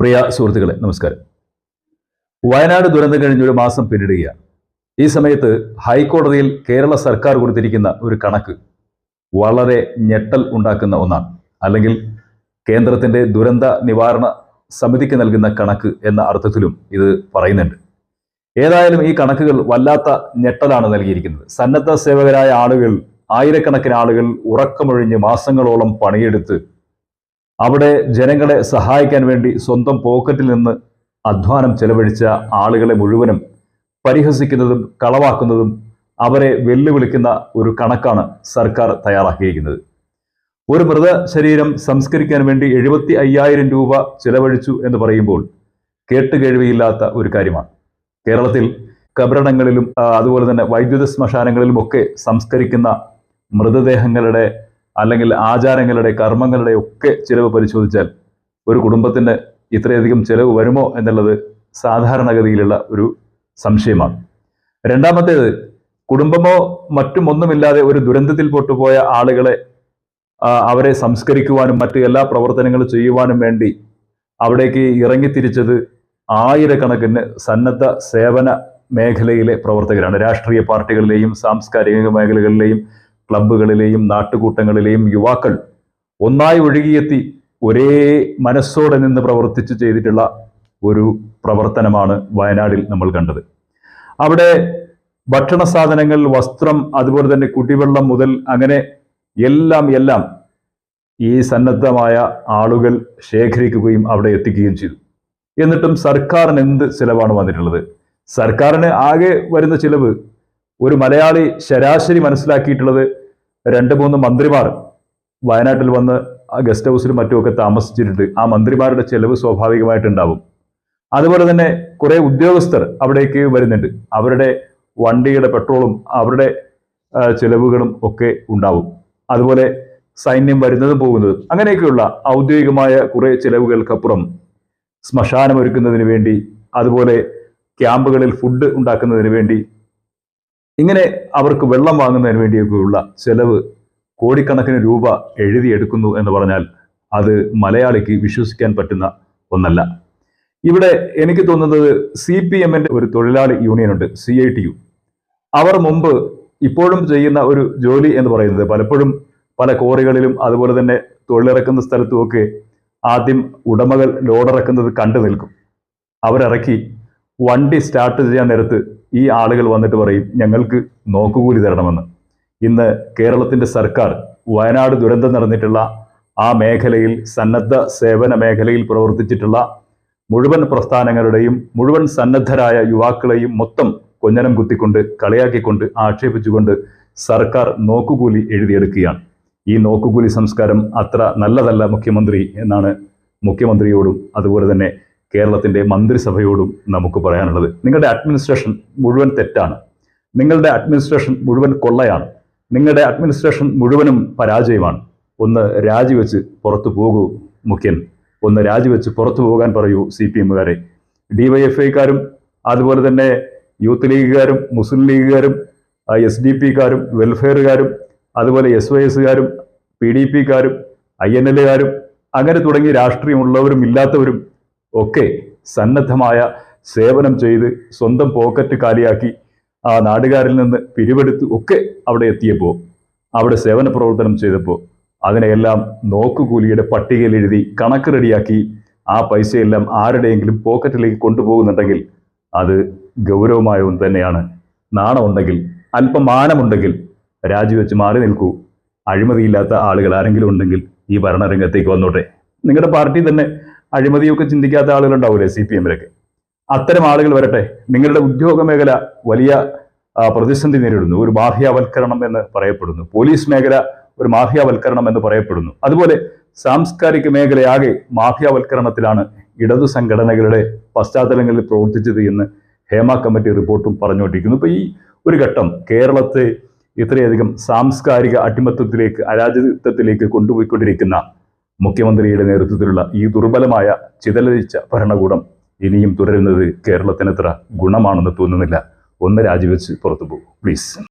പ്രിയ സുഹൃത്തുക്കളെ നമസ്കാരം. വയനാട് ദുരന്തം കഴിഞ്ഞൊരു മാസം പിന്നിടുകയാണ്. ഈ സമയത്ത് ഹൈക്കോടതിയിൽ കേരള സർക്കാർ കൊടുത്തിരിക്കുന്ന ഒരു കണക്ക് വളരെ ഞെട്ടൽ ഉണ്ടാക്കുന്ന ഒന്നാണ്. അല്ലെങ്കിൽ കേന്ദ്രത്തിന്റെ ദുരന്ത നിവാരണ സമിതിക്ക് നൽകുന്ന കണക്ക് എന്ന അർത്ഥത്തിലും ഇത് പറയുന്നുണ്ട്. ഏതായാലും ഈ കണക്കുകൾ വല്ലാത്ത ഞെട്ടലാണ് നൽകിയിരിക്കുന്നത്. സന്നദ്ധ സേവകരായ ആളുകൾ ആയിരക്കണക്കിന് ആളുകൾ ഉറക്കമൊഴിഞ്ഞ് മാസങ്ങളോളം പണിയെടുത്ത് അവിടെ ജനങ്ങളെ സഹായിക്കാൻ വേണ്ടി സ്വന്തം പോക്കറ്റിൽ നിന്ന് അധ്വാനം ചെലവഴിച്ച ആളുകളെ മുഴുവനും പരിഹസിക്കുന്നതും കളവാക്കുന്നതും അവരെ വെല്ലുവിളിക്കുന്ന ഒരു കണക്കാണ് സർക്കാർ തയ്യാറാക്കിയിരിക്കുന്നത്. ഒരു മൃതശരീരം സംസ്കരിക്കാൻ വേണ്ടി എഴുപത്തി അയ്യായിരം രൂപ ചെലവഴിച്ചു എന്ന് പറയുമ്പോൾ കേട്ടുകേഴ്വിയില്ലാത്ത ഒരു കാര്യമാണ്. കേരളത്തിൽ കബറടങ്ങളിലും അതുപോലെ തന്നെ വൈദ്യുത ശ്മശാനങ്ങളിലുമൊക്കെ സംസ്കരിക്കുന്ന മൃതദേഹങ്ങളുടെ അല്ലെങ്കിൽ ആചാരങ്ങളുടെ കർമ്മങ്ങളുടെ ഒക്കെ ചിലവ് പരിശോധിച്ചാൽ ഒരു കുടുംബത്തിന് ഇത്രയധികം ചിലവ് വരുമോ എന്നുള്ളത് സാധാരണഗതിയിലുള്ള ഒരു സംശയമാണ്. രണ്ടാമത്തേത് കുടുംബമോ മറ്റും ഒന്നുമില്ലാതെ ഒരു ദുരന്തത്തിൽ പൊട്ടുപോയ ആളുകളെ അവരെ സംസ്കരിക്കുവാനും മറ്റു എല്ലാ പ്രവർത്തനങ്ങളും ചെയ്യുവാനും വേണ്ടി അവിടേക്ക് ഇറങ്ങിത്തിരിച്ചത് ആയിരക്കണക്കിന് സന്നദ്ധ സേവന മേഖലയിലെ പ്രവർത്തകരാണ്. രാഷ്ട്രീയ പാർട്ടികളിലെയും സാംസ്കാരിക മേഖലകളിലെയും ക്ലബ്ബുകളിലെയും നാട്ടുകൂട്ടങ്ങളിലെയും യുവാക്കൾ ഒന്നായി ഒഴുകിയെത്തി ഒരേ മനസ്സോടെ നിന്ന് പ്രവർത്തിച്ച് ചെയ്തിട്ടുള്ള ഒരു പ്രവർത്തനമാണ് വയനാടിൽ നമ്മൾ കണ്ടത്. അവിടെ ഭക്ഷണ സാധനങ്ങൾ വസ്ത്രം അതുപോലെ തന്നെ കുടിവെള്ളം മുതൽ അങ്ങനെ എല്ലാം എല്ലാം ഈ സന്നദ്ധമായ ആളുകൾ ശേഖരിക്കുകയും അവിടെ എത്തിക്കുകയും ചെയ്തു. എന്നിട്ടും സർക്കാരിന് എന്ത് ചിലവാണ് വന്നിട്ടുള്ളത്? സർക്കാരിന് ആകെ വരുന്ന ചിലവ് ഒരു മലയാളി ശരാശരി മനസ്സിലാക്കിയിട്ടുള്ളത് രണ്ട് മൂന്ന് മന്ത്രിമാർ വയനാട്ടിൽ വന്ന് ഗസ്റ്റ് ഹൗസിലും മറ്റുമൊക്കെ താമസിച്ചിട്ടുണ്ട്. ആ മന്ത്രിമാരുടെ ചെലവ് സ്വാഭാവികമായിട്ടുണ്ടാവും. അതുപോലെ തന്നെ കുറെ ഉദ്യോഗസ്ഥർ അവിടേക്ക് വരുന്നുണ്ട്. അവരുടെ വണ്ടിയുടെ പെട്രോളും അവരുടെ ചെലവുകളും ഒക്കെ ഉണ്ടാവും. അതുപോലെ സൈന്യം വരുന്നതും പോകുന്നതും അങ്ങനെയൊക്കെയുള്ള ഔദ്യോഗികമായ കുറെ ചെലവുകൾക്കപ്പുറം ശ്മശാനം ഒരുക്കുന്നതിന് വേണ്ടി അതുപോലെ ക്യാമ്പുകളിൽ ഫുഡ് ഉണ്ടാക്കുന്നതിന് വേണ്ടി ഇങ്ങനെ അവർക്ക് വെള്ളം വാങ്ങുന്നതിന് വേണ്ടിയൊക്കെയുള്ള ചെലവ് കോടിക്കണക്കിന് രൂപ എഴുതിയെടുക്കുന്നു എന്ന് പറഞ്ഞാൽ അത് മലയാളിക്ക് വിശ്വസിക്കാൻ പറ്റുന്ന ഒന്നല്ല. ഇവിടെ എനിക്ക് തോന്നുന്നത് സി പി എമ്മിന്റെ ഒരു തൊഴിലാളി യൂണിയൻ ഉണ്ട് സി ഐ ടി യു. അവർ മുമ്പ് ഇപ്പോഴും ചെയ്യുന്ന ഒരു ജോലി എന്ന് പറയുന്നത് പലപ്പോഴും പല കോറികളിലും അതുപോലെ തന്നെ തൊഴിലിറക്കുന്ന സ്ഥലത്തുമൊക്കെ ആദ്യം ഉടമകൾ ലോഡിറക്കുന്നത് കണ്ടു നിൽക്കും. അവരിറക്കി വണ്ടി സ്റ്റാർട്ട് ചെയ്യാൻ നേരത്ത് ഈ ആളുകൾ വന്നിട്ട് പറയും ഞങ്ങൾക്ക് നോക്കുകൂലി തരണമെന്ന്. ഇന്ന് കേരളത്തിന്റെ സർക്കാർ വയനാട് ദുരന്തം നടന്നിട്ടുള്ള ആ മേഖലയിൽ സന്നദ്ധ സേവന മേഖലയിൽ പ്രവർത്തിച്ചിട്ടുള്ള മുഴുവൻ പ്രസ്ഥാനങ്ങളുടെയും മുഴുവൻ സന്നദ്ധരായ യുവാക്കളെയും മൊത്തം കൊഞ്ഞനം കുത്തിക്കൊണ്ട് കളിയാക്കിക്കൊണ്ട് ആക്ഷേപിച്ചുകൊണ്ട് സർക്കാർ നോക്കുകൂലി എഴുതിയെടുക്കുകയാണ്. ഈ നോക്കുകൂലി സംസ്കാരം അത്ര നല്ലതല്ല മുഖ്യമന്ത്രി എന്നാണ് മുഖ്യമന്ത്രിയോടും അതുപോലെ തന്നെ കേരളത്തിന്റെ മന്ത്രിസഭയോടും നമുക്ക് പറയാനുള്ളത്. നിങ്ങളുടെ അഡ്മിനിസ്ട്രേഷൻ മുഴുവൻ തെറ്റാണ്. നിങ്ങളുടെ അഡ്മിനിസ്ട്രേഷൻ മുഴുവൻ കൊള്ളയാണ്. നിങ്ങളുടെ അഡ്മിനിസ്ട്രേഷൻ മുഴുവനും പരാജയമാണ്. ഒന്ന് രാജിവെച്ച് പുറത്തു പോകൂ മുഖ്യൻ. ഒന്ന് രാജിവെച്ച് പുറത്തു പോകാൻ പറയൂ സി പി എമ്മുകാരെ. ഡിവൈഎഫ്ഐക്കാരും അതുപോലെ തന്നെ യൂത്ത് ലീഗുകാരും മുസ്ലിം ലീഗുകാരും എസ് ഡി പിക്കാരും വെൽഫെയറുകാരും അതുപോലെ എസ് വൈ എസുകാരും പി ഡി പിക്കാരും ഐ എൻ എല്ലുകാരും അങ്ങനെ തുടങ്ങി രാഷ്ട്രീയമുള്ളവരും ഇല്ലാത്തവരും ഒക്കെ സന്നദ്ധമായ സേവനം ചെയ്ത് സ്വന്തം പോക്കറ്റ് കാലിയാക്കി ആ നാടുകാരിൽ നിന്ന് പിരിവെടുത്ത് ഒക്കെ അവിടെ എത്തിയപ്പോൾ അവിടെ സേവന പ്രവർത്തനം ചെയ്തപ്പോൾ അതിനെയെല്ലാം നോക്കുകൂലിയുടെ പട്ടികയിൽ എഴുതി കണക്ക് റെഡിയാക്കി ആ പൈസയെല്ലാം ആരുടെയെങ്കിലും പോക്കറ്റിലേക്ക് കൊണ്ടുപോകുന്നുണ്ടെങ്കിൽ അത് ഗൗരവമായ ഒന്ന് തന്നെയാണ്. നാണമുണ്ടെങ്കിൽ അല്പം മാനമുണ്ടെങ്കിൽ രാജിവെച്ച് മാറി നിൽക്കൂ. അഴിമതിയില്ലാത്ത ആളുകൾ ആരെങ്കിലും ഉണ്ടെങ്കിൽ ഈ ഭരണരംഗത്തേക്ക് വന്നോട്ടെ. നിങ്ങളുടെ പാർട്ടി തന്നെ അഴിമതിയൊക്കെ ചിന്തിക്കാത്ത ആളുകളുണ്ടാവില്ലേ സി പി എമ്മിലൊക്കെ? അത്തരം ആളുകൾ വരട്ടെ നിങ്ങളുടെ ഉദ്യോഗ മേഖല വലിയ പ്രതിസന്ധി നേരിടുന്നു. ഒരു മാഫിയാവൽക്കരണം എന്ന് പറയപ്പെടുന്നു. പോലീസ് മേഖല ഒരു മാഫിയാവൽക്കരണം എന്ന് പറയപ്പെടുന്നു. അതുപോലെ സാംസ്കാരിക മേഖലയാകെ മാഫിയാവൽക്കരണത്തിലാണ് ഇടതു സംഘടനകളുടെ പശ്ചാത്തലങ്ങളിൽ പ്രവർത്തിച്ചത് എന്ന് ഹേമ കമ്മിറ്റി റിപ്പോർട്ടും പറഞ്ഞുകൊണ്ടിരിക്കുന്നു. ഇപ്പൊ ഈ ഒരു ഘട്ടം കേരളത്തെ ഇത്രയധികം സാംസ്കാരിക അടിമത്വത്തിലേക്ക് അരാജകത്വത്തിലേക്ക് കൊണ്ടുപോയിക്കൊണ്ടിരിക്കുന്ന മുഖ്യമന്ത്രിയുടെ നേതൃത്വത്തിലുള്ള ഈ ദുർബലമായ ചിതലരിച്ച ഭരണകൂടം ഇനിയും തുടരുന്നത് കേരളത്തിന് എത്ര ഗുണമാണെന്ന് തോന്നുന്നില്ല. ഒന്ന് രാജിവെച്ച് പുറത്തു പോകും പ്ലീസ്